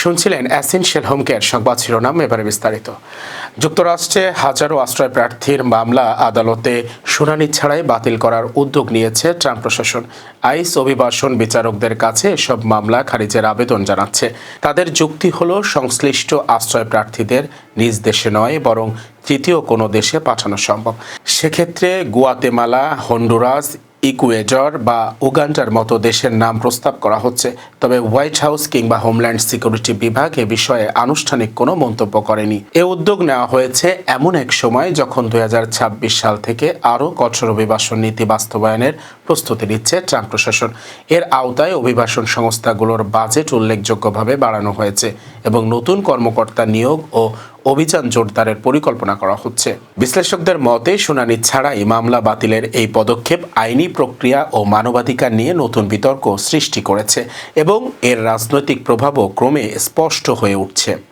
শুনছিলেন অ্যাসেনশিয়াল হোমকেয়ার সংবাদ শিরোনাম এবারে বিস্তারিত। যুক্তরাষ্ট্রে হাজারো আশ্রয় প্রার্থীর মামলা আদালতে শুনানি ছাড়াই বাতিল করার উদ্যোগ নিয়েছে ট্রাম্প প্রশাসন। আইস অভিবাসন বিচারকদের কাছে এসব মামলা খারিজের আবেদন জানাচ্ছে। তাদের যুক্তি হলো, সংশ্লিষ্ট আশ্রয় প্রার্থীদের নিজ দেশে নয়, বরং তৃতীয় কোনো দেশে পাঠানো সম্ভব। সেক্ষেত্রে গুয়াতেমালা, হন্ডুরাস ইকুয়েডর বা উগান্ডার মতো দেশের নাম প্রস্তাব করা হচ্ছে। তবে হোয়াইট হাউস কিংবা হোমল্যান্ড সিকিউরিটি বিভাগ এ বিষয়ে আনুষ্ঠানিক কোনো মন্তব্য করেনি। এ উদ্যোগ নেওয়া হয়েছে এমন এক সময় যখন দুই হাজার ছাব্বিশ সাল থেকে আরও কঠোর অভিবাসন নীতি বাস্তবায়নের প্রস্তুতি নিচ্ছে ট্রাম্প প্রশাসন। এর আওতায় অভিবাসন সংস্থাগুলোর বাজেট উল্লেখযোগ্যভাবে বাড়ানো হয়েছে এবং নতুন কর্মকর্তা নিয়োগ ও অভিযান জোরদারের পরিকল্পনা করা হচ্ছে। বিশ্লেষকদের মতে, শুনানি ছাড়াই মামলা বাতিলের এই পদক্ষেপ আইনি প্রক্রিয়া ও মানবাধিকার নিয়ে নতুন বিতর্ক সৃষ্টি করেছে এবং এর রাজনৈতিক প্রভাবও ক্রমে স্পষ্ট হয়ে উঠছে।